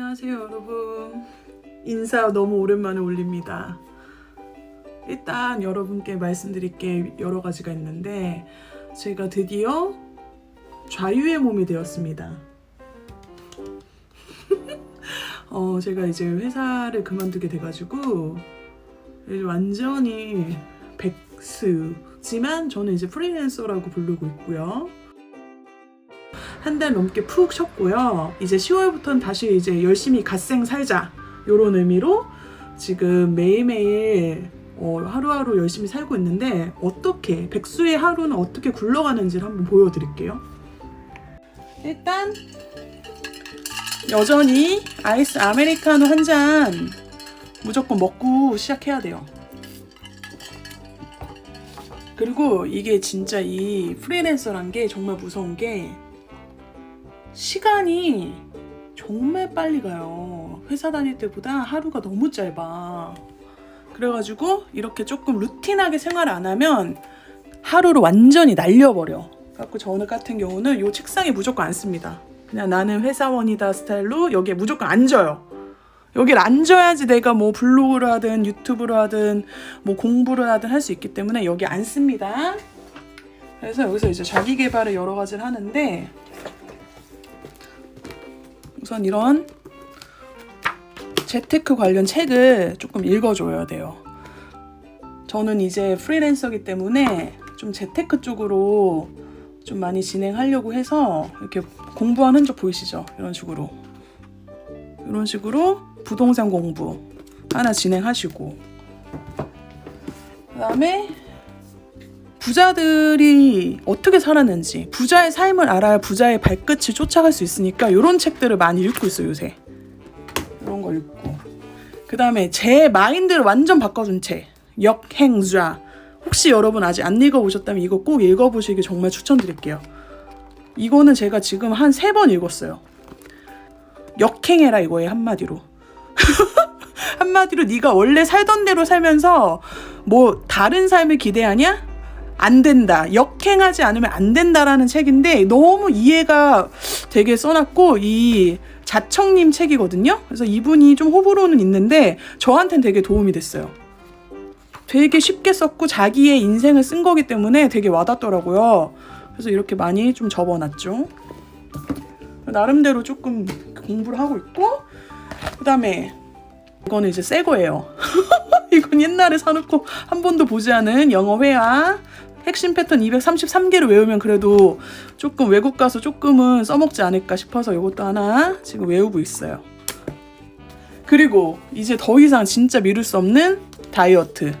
안녕하세요 여러분. 인사 너무 오랜만에 올립니다. 일단 여러분께 말씀드릴 게 여러 가지가 있는데 제가 드디어 좌유의 몸이 되었습니다. 어 제가 이제 회사를 그만두게 돼가지고 이제 완전히 백수지만 저는 이제 프리랜서라고 부르고 있고요 한 달 넘게 푹 쉬었고요. 이제 10월부터는 다시 이제 열심히 갓생 살자. 요런 의미로 지금 매일매일 어, 하루하루 열심히 살고 있는데 어떻게 백수의 하루는 어떻게 굴러가는지를 한번 보여드릴게요. 일단 여전히 아이스 아메리카노 한 잔 무조건 먹고 시작해야 돼요. 그리고 이게 진짜 이 프리랜서란 게 정말 무서운 게 시간이 정말 빨리 가요. 회사 다닐 때보다 하루가 너무 짧아. 그래가지고 이렇게 조금 루틴하게 생활 안 하면 하루를 완전히 날려버려. 그래갖고 저는 같은 경우는 이 책상에 무조건 앉습니다. 그냥 나는 회사원이다 스타일로 여기에 무조건 앉아요. 여기를 앉아야지 내가 뭐 블로그를 하든 유튜브를 하든 뭐 공부를 하든 할 수 있기 때문에 여기 앉습니다. 그래서 여기서 이제 자기 개발을 여러 가지를 하는데 우선 이런 재테크 관련 책을 조금 읽어줘야 돼요. 저는 이제 프리랜서기 때문에 좀 재테크 쪽으로 좀 많이 진행하려고 해서 이렇게 공부한 흔적 보이시죠? 이런 식으로. 이런 식으로 부동산 공부 하나 진행하시고. 그 다음에 부자들이 어떻게 살았는지 부자의 삶을 알아야 부자의 발끝을 쫓아갈 수 있으니까 이런 책들을 많이 읽고 있어요 요새. 이런 거 읽고. 그 다음에 제 마인드를 완전 바꿔준 책 역행좌 혹시 여러분 아직 안 읽어보셨다면 이거 꼭 읽어보시길 정말 추천드릴게요. 이거는 제가 지금 한 세 번 읽었어요. 역행해라 이거예요 한마디로. 한마디로 네가 원래 살던 대로 살면서 뭐 다른 삶을 기대하냐? 안 된다. 역행하지 않으면 안 된다라는 책인데 너무 이해가 되게 써놨고 이 자청님 책이거든요. 그래서 이분이 좀 호불호는 있는데 저한테는 되게 도움이 됐어요. 되게 쉽게 썼고 자기의 인생을 쓴 거기 때문에 되게 와닿더라고요. 그래서 이렇게 많이 좀 접어놨죠. 나름대로 조금 공부를 하고 있고 그다음에 이거는 이제 새 거예요. 이건 옛날에 사놓고 한 번도 보지 않은 영어 회화 핵심 패턴 233개를 외우면 그래도 조금 외국 가서 조금은 써먹지 않을까 싶어서 이것도 하나 지금 외우고 있어요. 그리고 이제 더 이상 진짜 미룰 수 없는 다이어트.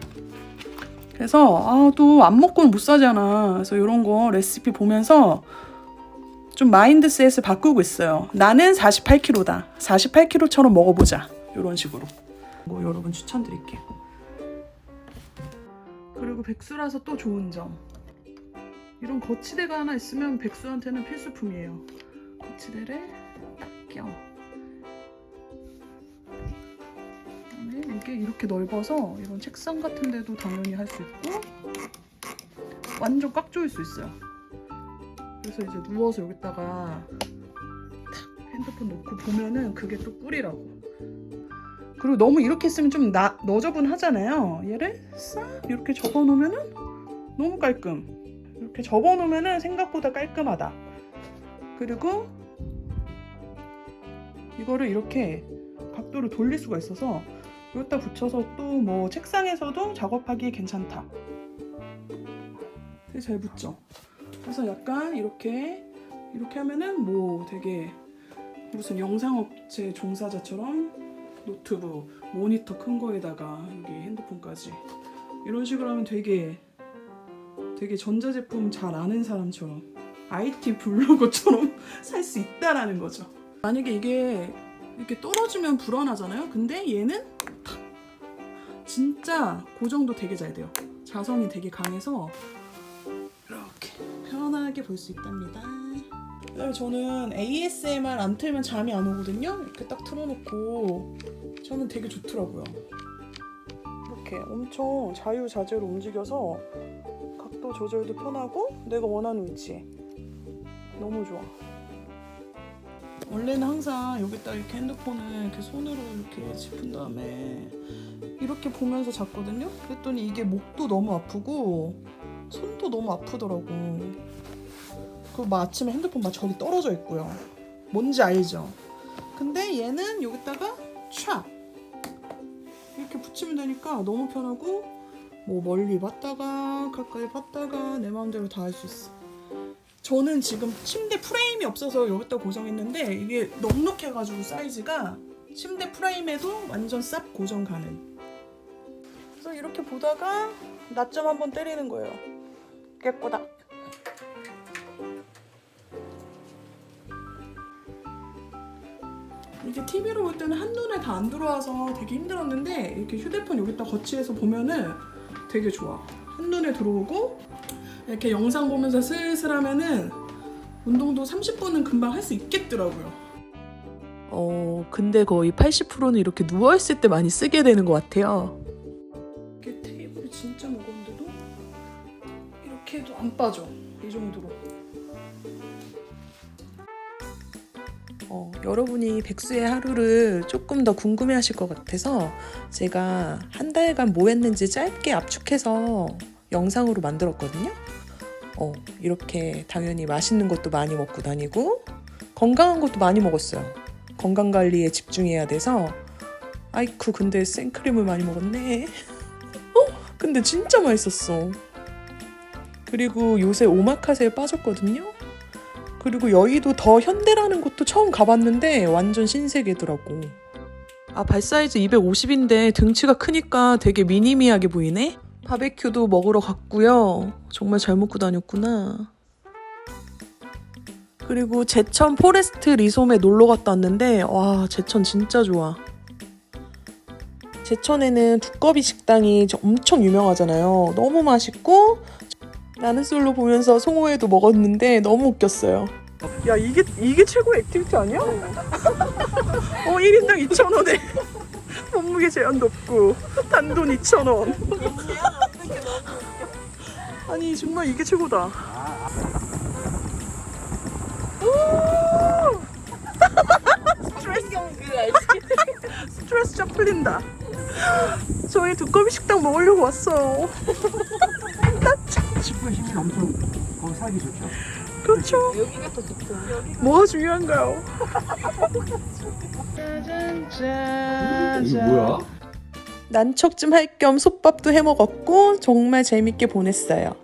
그래서 아 또 안 먹고는 못 사잖아. 그래서 이런 거 레시피 보면서 좀 마인드셋을 바꾸고 있어요. 나는 48kg다. 48kg처럼 먹어보자. 이런 식으로. 뭐 여러분 추천드릴게요. 그리고 백수라서 또 좋은 점. 이런 거치대가 하나 있으면 백수한테는 필수품이에요. 거치대를 딱 껴. 이게 이렇게 넓어서 이런 책상 같은 데도 당연히 할 수 있고 완전 꽉 조일 수 있어요. 그래서 이제 누워서 여기다가 탁 핸드폰 놓고 보면은 그게 또 꿀이라고. 그리고 너무 이렇게 쓰면 좀 나, 너저분하잖아요. 얘를 싹 이렇게 접어 놓으면은 너무 깔끔. 이렇게 접어 놓으면은 생각보다 깔끔하다. 그리고 이거를 이렇게 각도를 돌릴 수가 있어서 여기다 붙여서 또 뭐 책상에서도 작업하기 괜찮다. 되게 잘 붙죠. 그래서 약간 이렇게 이렇게 하면은 뭐 되게 무슨 영상업체 종사자처럼 노트북, 모니터 큰 거에다가 여기 핸드폰까지 이런 식으로 하면 되게 되게 전자제품 잘 아는 사람처럼 IT 블로거처럼 살 수 있다라는 거죠. 만약에 이게 이렇게 떨어지면 불안하잖아요. 근데 얘는 탁! 진짜 고정도 되게 잘 돼요. 자성이 되게 강해서 이렇게 편하게 볼 수 있답니다. 그다음에 저는 ASMR 안 틀면 잠이 안 오거든요. 이렇게 딱 틀어놓고 저는 되게 좋더라고요. 이렇게 엄청 자유자재로 움직여서 각도 조절도 편하고 내가 원하는 위치에 너무 좋아. 원래는 항상 여기다 이렇게 핸드폰을 이렇게 손으로 이렇게 짚은 다음에 이렇게 보면서 잤거든요. 그랬더니 이게 목도 너무 아프고 손도 너무 아프더라고. 그리고 막 아침에 핸드폰 막 저기 떨어져 있고요. 뭔지 알죠? 근데 얘는 여기다가 촥 이렇게 붙이면 되니까 너무 편하고 뭐 멀리 봤다가 가까이 봤다가 내 마음대로 다 할 수 있어. 저는 지금 침대 프레임이 없어서 여기다 고정했는데 이게 넉넉해가지고 사이즈가 침대 프레임에도 완전 쌉 고정 가능. 그래서 이렇게 보다가 낮점 한번 때리는 거예요. 깨꼬닥. 이게 TV로 볼 때는 한눈에 다 안 들어와서 되게 힘들었는데 이렇게 휴대폰 여기다 거치해서 보면은 되게 좋아. 한눈에 들어오고 이렇게 영상 보면서 슬슬 하면은 운동도 30분은 금방 할 수 있겠더라고요. 어, 근데 거의 80%는 이렇게 누워있을 때 많이 쓰게 되는 것 같아요. 이게 테이블이 진짜 무거운데도 이렇게 해도 안 빠져. 이 정도로. 어, 여러분이 백수의 하루를 조금 더 궁금해 하실 것 같아서 제가 한 달간 뭐 했는지 짧게 압축해서 영상으로 만들었거든요. 어, 이렇게 당연히 맛있는 것도 많이 먹고 다니고 건강한 것도 많이 먹었어요. 건강 관리에 집중해야 돼서 아이쿠 근데 생크림을 많이 먹었네. 어? 근데 진짜 맛있었어. 그리고 요새 오마카세에 빠졌거든요. 그리고 여의도 더 현대라는 곳도 처음 가봤는데 완전 신세계더라고. 아, 발 사이즈 250인데 등치가 크니까 되게 미니미하게 보이네? 바베큐도 먹으러 갔고요. 정말 잘 먹고 다녔구나. 그리고 제천 포레스트 리솜에 놀러 갔다 왔는데 와, 제천 진짜 좋아. 제천에는 두꺼비 식당이 저- 엄청 유명하잖아요. 너무 맛있고 나는 솔로 보면서 송호회도 먹었는데 너무 웃겼어요. 야 이게 이게 최고 액티비티 아니야? 어 1인당 2,000원에 몸무게 제한도 없고 단돈 2,000원. 아니 정말 이게 최고다. 오! 스트레스 스트레스 쫙 풀린다. 저희 두꺼비 식당 먹으려고 왔어요. 10분 힘이 엄청 거기 살기 좋죠. 그렇죠. 여기가 더 좋죠. 뭐가 중요한가요? 짜잔 이거 뭐야? 난척 좀 할 겸 솥밥도 해 먹었고 정말 재밌게 보냈어요.